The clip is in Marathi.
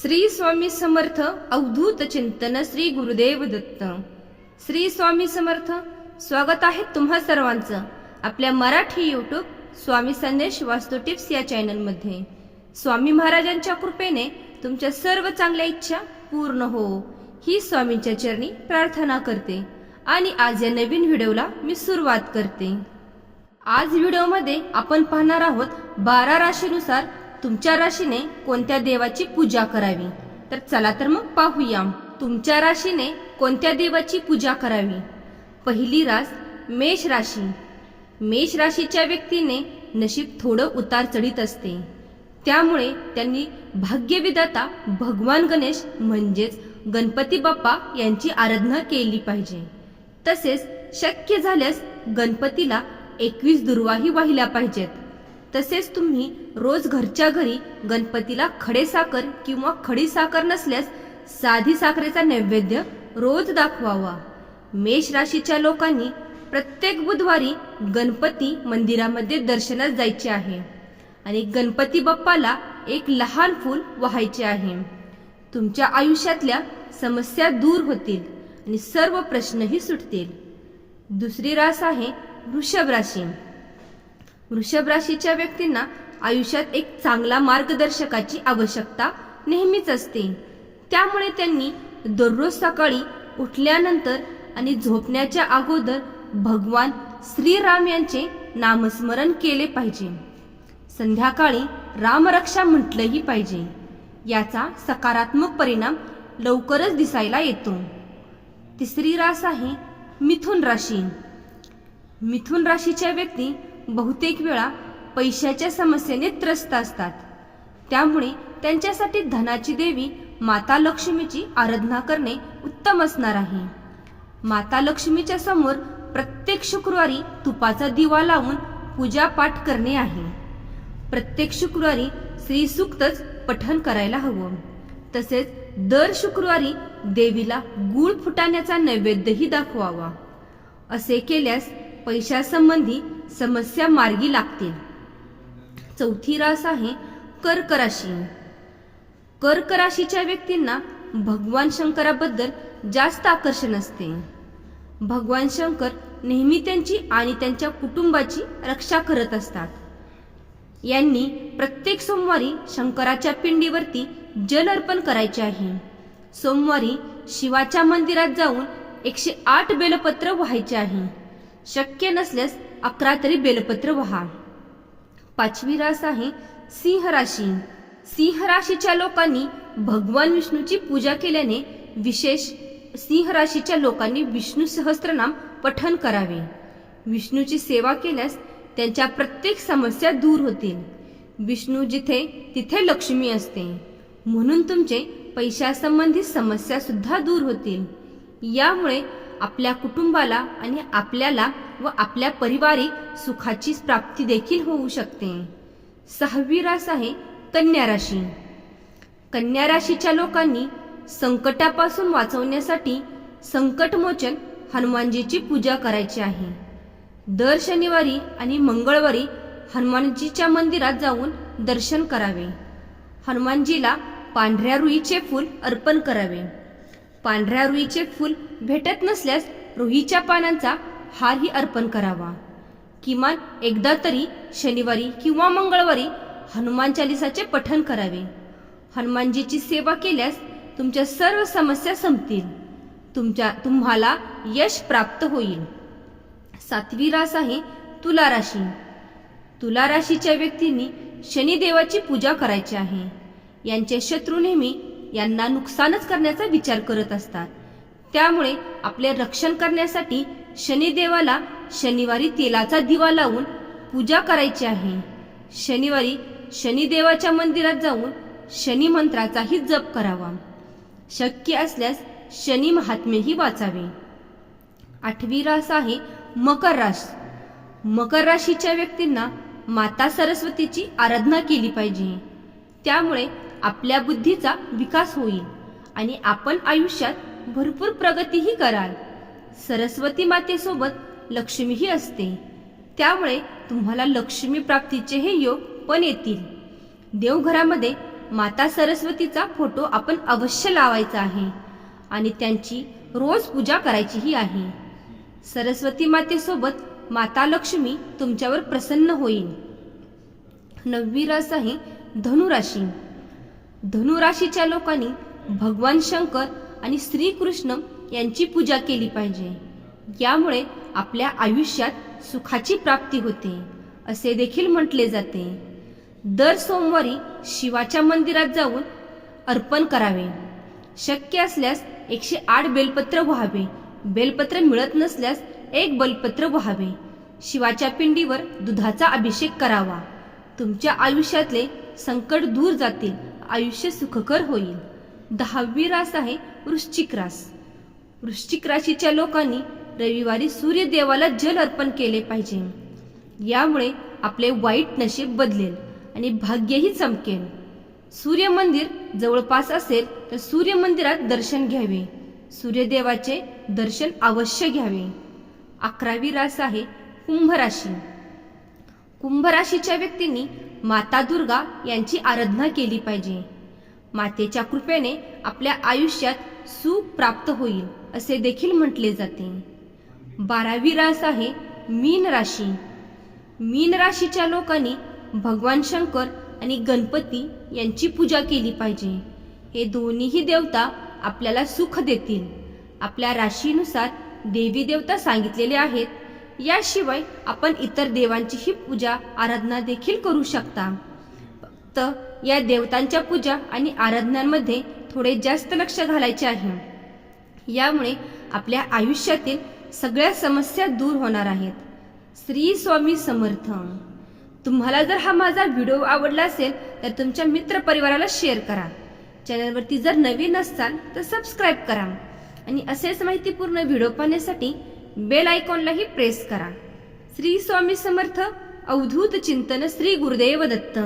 श्री स्वामी समर्थ अवधूत चिंतन श्री गुरुदेव दत्त. श्री स्वामी समर्थ स्वागत आहे तुम्हा सर्वांचं आपल्या मराठी यूट्यूब स्वामी संदेश वास्तू टिप्स या चॅनलमध्ये. स्वामी महाराजांच्या कृपेने तुमच्या सर्व चांगल्या इच्छा पूर्ण हो. ही स्वामींच्या चरणी प्रार्थना करते आणि आज या नवीन व्हिडिओला मी सुरुवात करते. आज व्हिडिओमध्ये आपण पाहणार आहोत बारा राशीनुसार तुमच्या राशीने कोणत्या देवाची पूजा करावी? तर चला तर मग पाहूया तुमच्या राशीने कोणत्या देवाची पूजा करावी? पहिली रास मेष राशी. मेष राशीच्या व्यक्तीने नशीब थोडं उतार चढीत असते. त्यामुळे त्यांनी भाग्यविदाता भगवान गणेश म्हणजेच गणपती बाप्पा यांची आराधना केली पाहिजे. तसेच शक्य झाल्यास गणपतीला एकवीस दुर्वाही वाहिल्या पाहिजेत. तसेच तुम्ही रोज घरच्या घरी गणपतीला खडे साखर किंवा खडी साखर नसल्यास साधी साखरेचा नैवेद्य रोज दाखवावा. मेष राशीच्या लोकांनी प्रत्येक बुधवारी गणपती मंदिरामध्ये दर्शनास जायचे आहे आणि गणपती बाप्पाला एक लहान फूल वाहायचे आहे. तुमच्या आयुष्यातल्या समस्या दूर होतील आणि सर्व प्रश्नही सुटतील. दुसरी रास आहे वृषभ राशी. वृषभ राशीच्या व्यक्तींना आयुष्यात एक चांगला मार्गदर्शकाची आवश्यकता नेहमीच असते. त्यामुळे त्यांनी दररोज सकाळी उठल्यानंतर आणि झोपण्याच्या अगोदर भगवान श्रीराम यांचे नामस्मरण केले पाहिजे. संध्याकाळी रामरक्षा म्हटलंही पाहिजे. याचा सकारात्मक परिणाम लवकरच दिसायला येतो. तिसरी रास आहे मिथुन राशी. मिथुन राशीच्या व्यक्ती बहुतेक वेळा पैशाच्या समस्येने त्रस्त असतात. त्यामुळे त्यांच्यासाठी धनाची देवी माता लक्ष्मीची आराधना करणे उत्तम असणार आहे. माता लक्ष्मीच्या समोर प्रत्येक शुक्रवारी तुपाचा दिवा लावून पूजापाठ करणे आहे. प्रत्येक शुक्रवारी श्रीसूक्तच पठण करायला हवं. तसेच दर शुक्रवारी देवीला गुळ फुटाण्याचा नैवेद्यही दाखवावा. असे केल्यास पैशासंबंधी समस्या मार्गी लागतील. चौथी रास आहे कर्क राशी कर्क राशीच्या व्यक्तींना भगवान शंकराबद्दल जास्त आकर्षण असते. भगवान शंकर नेहमी त्यांची आणि त्यांच्या कुटुंबाची रक्षा करत असतात. यांनी प्रत्येक सोमवारी शंकराच्या पिंडीवरती जल अर्पण करायचे आहे. सोमवारी शिवाच्या मंदिरात जाऊन एकशे आठ बेलपत्र व्हायचे आहे. शक्य नसल्यास अकरा तरी बेलपत्र व्हा. पाचवी रास आहे सिंह राशी. सिंह राशीच्या लोकांनी भगवान विष्णूची पूजा केल्याने विशेष सिंह राशीच्या लोकांनी विष्णू सहस्त्रनाम पठन करावे. विष्णूची सेवा केल्यास त्यांच्या प्रत्येक समस्या दूर होतील. विष्णू जिथे तिथे लक्ष्मी असते. म्हणून तुमचे पैशासंबंधित समस्या सुद्धा दूर होतील. यामुळे आपल्या कुटुंबाला आणि आपल्याला व आपल्या परिवारिक सुखाची प्राप्ती देखील होऊ शकते. सहावी रास आहे कन्या राशी. कन्या राशीच्या लोकांनी संकटापासून वाचवण्यासाठी संकटमोचन हनुमानजीची पूजा करायची आहे. दर शनिवारी आणि मंगळवारी हनुमानजीच्या मंदिरात जाऊन दर्शन करावे. हनुमानजीला पांढऱ्या रुईचे फूल अर्पण करावे. पांढऱ्या रुईचे फूल भेटत नसल्यास रुईच्या पानांचा हारही अर्पण करावा. किमान एकदा तरी शनिवारी किंवा मंगळवारी हनुमान चालिसाचे पठण करावे. हनुमानजीची सेवा केल्यास तुमच्या सर्व समस्या संपतील. तुमच्या तुम्हाला यश प्राप्त होईल. सातवी रास आहे तुला राशी. तुला राशीच्या व्यक्तींनी शनिदेवाची पूजा करायची आहे. यांचे शत्रू नेहमी यांना नुकसानच करण्याचा विचार करत असतात. त्यामुळे आपले रक्षण करण्यासाठी शनिदेवाला शनिवारी तेलाचा दिवा लावून पूजा करायची आहे. शनिवारी शनिदेवाच्या मंदिरात जाऊन शनी मंत्राचाही जप करावा. शक्य असल्यास शनी महात्मेही वाचावे. आठवी रास आहे मकर रास. मकर राशीच्या व्यक्तींना माता सरस्वतीची आराधना केली पाहिजे. त्यामुळे आपल्या बुद्धीचा विकास होईल आणि आपण आयुष्यात भरपूर प्रगतीही कराल. सरस्वती मातेसोबत लक्ष्मीही असते. त्यामुळे तुम्हाला लक्ष्मी प्राप्तीचे हे योग पण येतील. देवघरामध्ये माता सरस्वतीचा फोटो आपण अवश्य लावायचा आहे आणि त्यांची रोज पूजा करायचीही आहे. सरस्वती मातेसोबत माता लक्ष्मी तुमच्यावर प्रसन्न होईल. नववी रास आहे धनुराशी. धनुराशीच्या लोकांनी भगवान शंकर आणि श्रीकृष्ण यांची पूजा केली पाहिजे. यामुळे आपल्या आयुष्यात सुखाची प्राप्ती होते असे देखील म्हटले जाते. दर सोमवारी शिवाच्या मंदिरात जाऊन अर्पण करावे. शक्य असल्यास एकशे आठ बेलपत्र व्हावे. बेलपत्र मिळत नसल्यास एक बेलपत्र व्हावे. शिवाच्या पिंडीवर दुधाचा अभिषेक करावा. तुमच्या आयुष्यातले संकट दूर जातील. आयुष्य सुखकर होईल. दहावी रास आहे वृश्चिक रास. वृश्चिक राशीच्या लोकांनी रविवारी सूर्यदेवाला जल अर्पण केले पाहिजे. यामुळे आपले वाईट नशीब बदलेल आणि भाग्यही चमकेल. सूर्य मंदिर जवळपास असेल तर सूर्य मंदिरात दर्शन घ्यावे. सूर्यदेवाचे दर्शन अवश्य घ्यावे. अकरावी रास आहे कुंभ राशी. कुंभ राशीच्या व्यक्तींनी माता दुर्गा यांची आराधना केली पाहिजे. मातेच्या कृपेने आपल्या आयुष्यात सुख प्राप्त होईल असे देखील म्हटले जाते. बारावी रास आहे मीन राशी. मीन राशीच्या लोकांनी भगवान शंकर आणि गणपती यांची पूजा केली पाहिजे. हे दोन्हीही देवता आपल्याला सुख देतील. आपल्या राशीनुसार देवी देवता सांगितलेले आहेत याशिवाय आपण इतर देवांचीही पूजा आराधना देखील करू शकता. फक्त या देवतांच्या पूजा आणि आराधनांमध्ये थोडे जास्त लक्ष घालायचे आहे. यामुळे आपल्या आयुष्यातील सगळ्या समस्या दूर होणार आहेत. श्री स्वामी समर्थ. तुम्हाला जर हा माझा व्हिडिओ आवडला असेल तर तुमच्या मित्र परिवाराला शेअर करा. चॅनलवरती जर नवीन असाल तर सबस्क्राईब करा. आणि असेच माहितीपूर्ण व्हिडिओ पाहण्यासाठी बेल आयकॉनलाही प्रेस करा. श्री स्वामी समर्थ अवधूत चिंतन श्री गुरुदेव दत्त